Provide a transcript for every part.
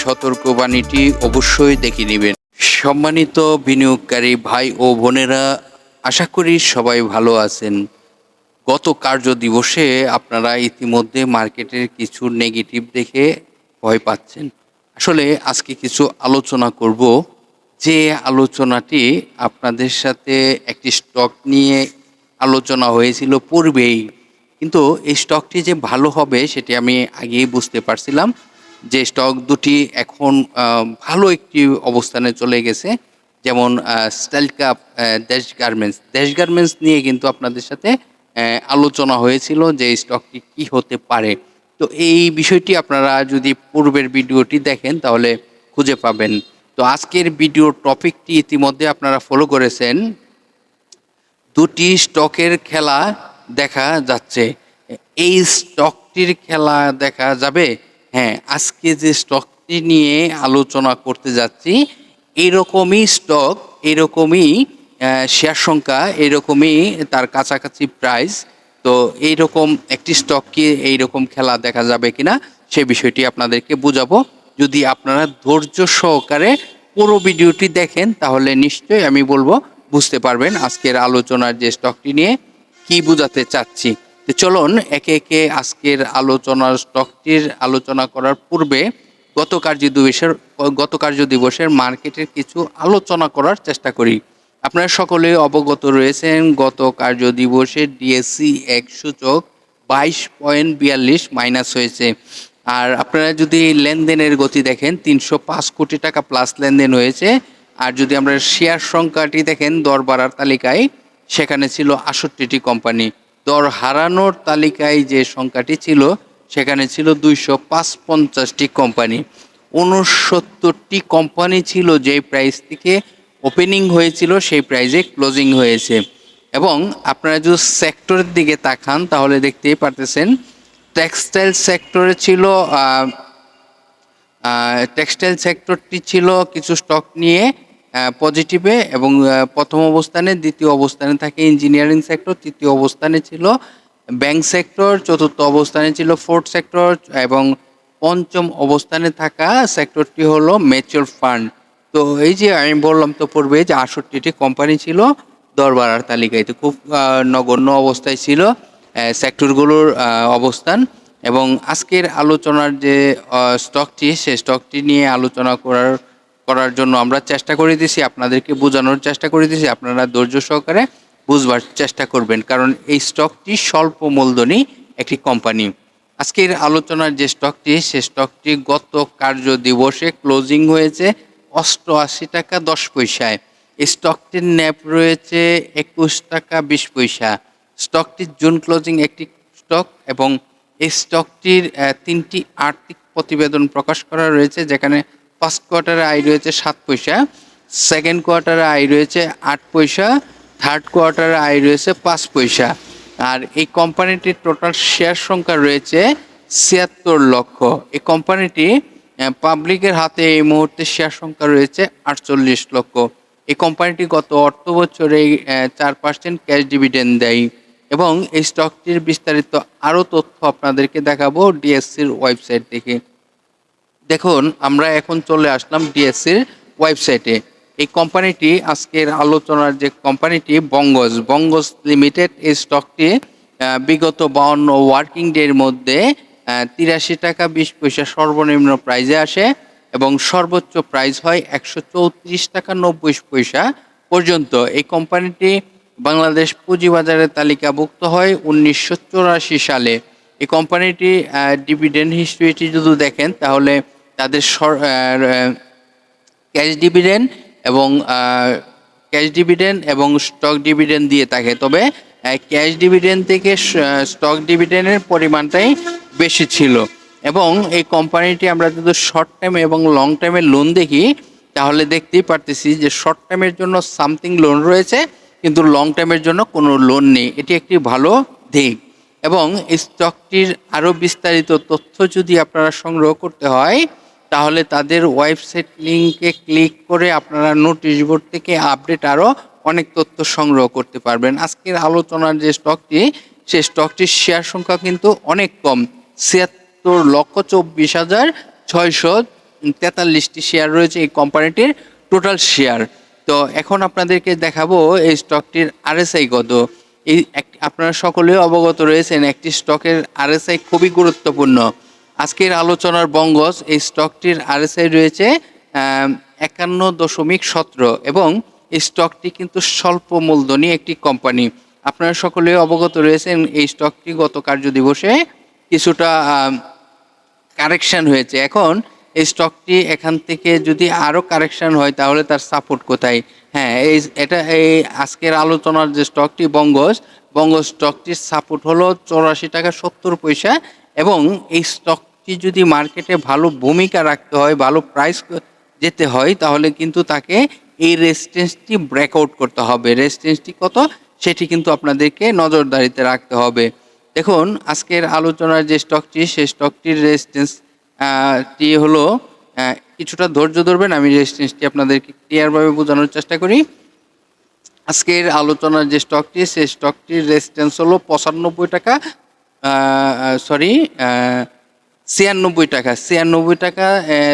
সতর্কবাণীটি অবশ্যই দেখে নেবেন। সম্মানিত বিনিয়োগকারী ভাই ও বোনেরা, আশা করি সবাই ভালো আছেন। গত কার্য দিবসে আপনারা ইতিমধ্যে মার্কেটের কিছু নেগেটিভ দেখে ভয় পাচ্ছেন। আসলে আজকে কিছু আলোচনা করব। যে আলোচনাটি আপনাদের সাথে একটি স্টক নিয়ে আলোচনা হয়েছিল পূর্বেই, কিন্তু এই স্টকটি যে ভালো হবে সেটি আমি আগেই বুঝতে পারছিলাম। যে স্টক দুটি এখন ভালো একটি অবস্থানে চলে গেছে, যেমন স্টাইল কাপ দেশ গার্মেন্টস দেশ গার্মেন্টস নিয়ে কিন্তু আপনাদের সাথে আলোচনা হয়েছিল যে স্টকটি কি হতে পারে। তো এই বিষয়টি আপনারা যদি পূর্বের ভিডিওটি দেখেন, তাহলে খুঁজে পাবেন। তো আজকের ভিডিওর টপিকটি ইতিমধ্যে আপনারা ফলো করেছেন। দুটি স্টকের খেলা দেখা যাচ্ছে। এই স্টকটির খেলা দেখা যাবে হ্যাঁ আজকে যে স্টকটি নিয়ে আলোচনা করতে যাচ্ছি এইরকমই স্টক এরকমই শেয়ার সংখ্যা এইরকমই তার কাছাকাছি প্রাইস তো এইরকম একটি স্টক কি এইরকম খেলা দেখা যাবে কিনা, সে বিষয়টি আপনাদেরকে বুঝাবো। যদি আপনারা ধৈর্য সহকারে পুরো ভিডিওটি দেখেন, তাহলে নিশ্চয়ই আমি বলব, বুঝতে পারবেন আজকের আলোচনার যে স্টকটি নিয়ে কি বোঝাতে চাচ্ছি। তো চলুন, একে একে আজকের আলোচনার স্টকটির আলোচনা করার পূর্বে গত কার্য দিবসের গত কার্য দিবসের মার্কেটের কিছু আলোচনা করার চেষ্টা করি। আপনারা সকলে অবগত রয়েছেন গত কার্য দিবসে ডিএসসি এক সূচক বাইশ পয়েন্ট বিয়াল্লিশ মাইনাস হয়েছে। আর আপনারা যদি লেনদেনের গতি দেখেন, তিনশো পাঁচ কোটি টাকা প্লাস লেনদেন হয়েছে। আর যদি আমরা শেয়ার সংখ্যাটি দেখেন দর বাড়ার তালিকায়, সেখানে ছিল আষট্টিটি কোম্পানি দর হারানোর তালিকায় যে সংখ্যাটি ছিল, সেখানে ছিল দুইশো পাঁচ পঞ্চাশটি কোম্পানি। উনসত্তরটি কোম্পানি ছিল যেই প্রাইস থেকে ওপেনিং হয়েছিল, সেই প্রাইজে ক্লোজিং হয়েছে। এবং আপনারা যদি সেক্টরের দিকে তাকান, তাহলে দেখতেই পারতেছেন টেক্সটাইল সেক্টরে ছিল টেক্সটাইল সেক্টরটি ছিল কিছু স্টক নিয়ে পজিটিভে এবং প্রথম অবস্থানে, দ্বিতীয় অবস্থানে থাকে ইঞ্জিনিয়ারিং সেক্টর তৃতীয় অবস্থানে ছিল ব্যাংক সেক্টর চতুর্থ অবস্থানে ছিল ফোর্থ সেক্টর এবং পঞ্চম অবস্থানে থাকা সেক্টরটি হলো মিউচুয়াল ফান্ড তো এই যে আমি বললাম তো পূর্বে যে আষট্টিটি কোম্পানি ছিল দর বাড়ার তালিকায়, তো খুব নগণ্য অবস্থায় ছিল সেক্টরগুলোর অবস্থান এবং আজকের আলোচনার যে স্টকটি সেই স্টকটি নিয়ে আলোচনা করার করার জন্য আমরা চেষ্টা করে দিছি, আপনাদেরকে বোঝানোর চেষ্টা করে দিছি, আপনারা ধৈর্য সহকারে বুঝবার চেষ্টা করবেন। কারণ এই স্টকটি স্বল্প মূলধনী একটি কোম্পানি। আজকের আলোচনার যে স্টকটি, সে স্টকটি গত কার্য দিবসে ক্লোজিং হয়েছে অষ্টআশি টাকা দশ পয়সায়। এই স্টকটির ন্যাপ রয়েছে একুশ টাকা বিশ পয়সা। স্টকটির জুন ক্লোজিং একটি স্টক এবং এই স্টকটির তিনটি আর্থিক প্রতিবেদন প্রকাশ করা রয়েছে, যেখানে ফার্স্ট কোয়ার্টারে আয় রয়েছে সাত পয়সা সেকেন্ড কোয়ার্টারে আয় রয়েছে আট পয়সা থার্ড কোয়ার্টারে আয় রয়েছে পাঁচ পয়সা। আর এই কোম্পানিটির টোটাল শেয়ার সংখ্যা রয়েছে ছিয়াত্তর লক্ষ। এই কোম্পানিটি পাবলিকের হাতে এই মুহূর্তে শেয়ার সংখ্যা রয়েছে আটচল্লিশ লক্ষ। এই কোম্পানিটি গত অর্থ বছরে চার পার্সেন্ট ক্যাশ ডিভিডেন্ড দেয়। এবং এই স্টকটির বিস্তারিত আরও তথ্য আপনাদেরকে দেখাবো ডিএসসির ওয়েবসাইট থেকে। দেখুন, আমরা এখন চলে আসলাম ডিএসসির ওয়েবসাইটে। এই কোম্পানিটি, আজকের আলোচনার যে কোম্পানিটি, বঙ্গজ। বঙ্গজ লিমিটেড এই স্টকটি বিগত বাউন্ন ওয়ার্কিং ডের মধ্যে তিরাশি টাকা বিশ পয়সা সর্বনিম্ন প্রাইজে আসে এবং সর্বোচ্চ প্রাইস হয় একশো চৌত্রিশ টাকা নব্বই পয়সা পর্যন্ত। এই কোম্পানিটি বাংলাদেশ পুঁজিবাজারে তালিকাভুক্ত হয় উনিশশো সালে। এই কোম্পানিটি ডিভিডেন্ড হিস্ট্রিটি যদি দেখেন, তাহলে তাদের ক্যাশ ডিভিডেন্ড এবং ক্যাশ ডিভিডেন্ড এবং স্টক ডিভিডেন্ড দিয়ে থাকে। তবে ক্যাশ ডিভিডেন্ড থেকে স্টক ডিভিডেন্ডের পরিমাণটাই বেশি ছিল। এবং এই কোম্পানিটি আমরা যদি শর্ট টাইম এবং লং টাইমের লোন দেখি, তাহলে দেখতেই পারতেছি যে শর্ট টাইমের জন্য সামথিং লোন রয়েছে, কিন্তু লং টাইমের জন্য কোনো লোন নেই। এটি একটি ভালো দিক। এবং স্টকটির আরও বিস্তারিত তথ্য যদি আপনারা সংগ্রহ করতে হয় তাহলে তাদের ওয়েবসাইট লিঙ্কে ক্লিক করে আপনারা নোটিশ বোর্ড থেকে আপডেট আরও অনেক তথ্য সংগ্রহ করতে পারবেন। আজকের আলোচনার যে স্টকটি সেই স্টকটির শেয়ার সংখ্যা কিন্তু অনেক কম। ছিয়াত্তর লক্ষ চব্বিশ হাজার ছয়শো তেতাল্লিশটি শেয়ার রয়েছে এই কোম্পানিটির টোটাল শেয়ার তো এখন আপনাদেরকে দেখাবো এই স্টকটির আরএসআই কত। এই আপনারা সকলেও অবগত রয়েছেন, একটি স্টকের আরএসআই খুবই গুরুত্বপূর্ণ। আজকের আলোচনার বঙ্গস এই স্টকটির আরএসআই রয়েছে একান্ন দশমিক সতেরো এবং এই স্টকটি কিন্তু স্বল্প মূলধনী একটি কোম্পানি আপনারা সকলে অবগত রয়েছেন, এই স্টকটি গত কার্য দিবসে কিছুটা কারেকশন হয়েছে। এখন এই স্টকটি এখান থেকে যদি আরও কারেকশন হয়, তাহলে তার সাপোর্ট কোথায়? হ্যাঁ এই, এটা এই আজকের আলোচনার যে স্টকটি বঙ্গস বঙ্গ স্টকটির সাপোর্ট হলো চৌরাশি টাকা সত্তর পয়সা এবং এই স্টকটি যদি মার্কেটে ভালো ভূমিকা রাখতে হয়, ভালো প্রাইস যেতে হয়, তাহলে কিন্তু তাকে এই রেজিস্ট্যান্সটি ব্রেকআউট করতে হবে। রেজিস্ট্যান্সটি কত? সেটি কিন্তু আপনাদেরকে নজরদারিতে রাখতে হবে। দেখুন, আজকের আলোচনার যে স্টকটি সেই স্টকটির রেজিস্ট্যান্স টি হলো কিছুটা ধৈর্য ধরবেন, আমি রেজিস্ট্যান্সটি আপনাদেরকে ক্লিয়ারভাবে বোঝানোর চেষ্টা করি। আজকের আলোচনার যে স্টকটি সেই স্টকটির রেজিস্ট্যান্স হলো পঁচানব্বই টাকা সরি ছিয়ানব্বই টাকা ছিয়ানব্বই টাকা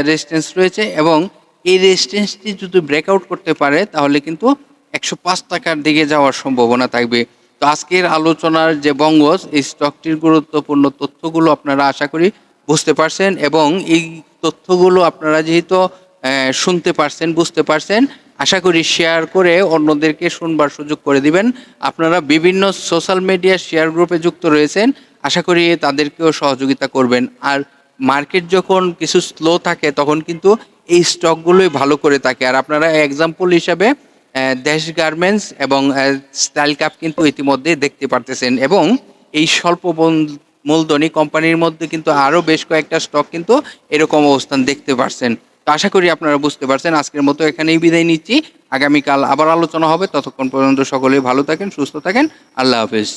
রেজিস্ট্যান্স রয়েছে এবং এই রেজিস্ট্যান্সটি যদি ব্রেকআউট করতে পারে, তাহলে কিন্তু একশো পাঁচ টাকার দিকে যাওয়ার সম্ভাবনা থাকবে। তো আজকের আলোচনার যে বঙ্গস এই স্টকটির গুরুত্বপূর্ণ তথ্যগুলো আপনারা আশা করি বুঝতে পারছেন এবং এই তথ্যগুলো আপনারা যেহেতু শুনতে পারছেন, বুঝতে পারছেন আশা করি শেয়ার করে অন্যদেরকে শুনবার সুযোগ করে দিবেন। আপনারা বিভিন্ন সোশ্যাল মিডিয়া শেয়ার গ্রুপে যুক্ত রয়েছেন, আশা করি তাদেরকেও সহযোগিতা করবেন। আর মার্কেট যখন কিছু স্লো থাকে, তখন কিন্তু এই স্টকগুলোই ভালো করে থাকে। আর আপনারা এক্সাম্পল হিসাবে দেশ গার্মেন্টস এবং স্টাইল কাপ কিন্তু ইতিমধ্যে দেখতে পারতেছেন। এবং এই স্বল্প মূলধনী কোম্পানির মধ্যে কিন্তু আরও বেশ কয়েকটা স্টক কিন্তু এরকম অবস্থান দেখতে পারছেন। তো আশা করি আপনারা বুঝতে পারছেন। আজকের মতো এখানেই বিদায় নিচ্ছি। আগামীকাল আবার আলোচনা হবে। ততক্ষণ পর্যন্ত সকলেই ভালো থাকেন, সুস্থ থাকেন। আল্লাহ হাফেজ।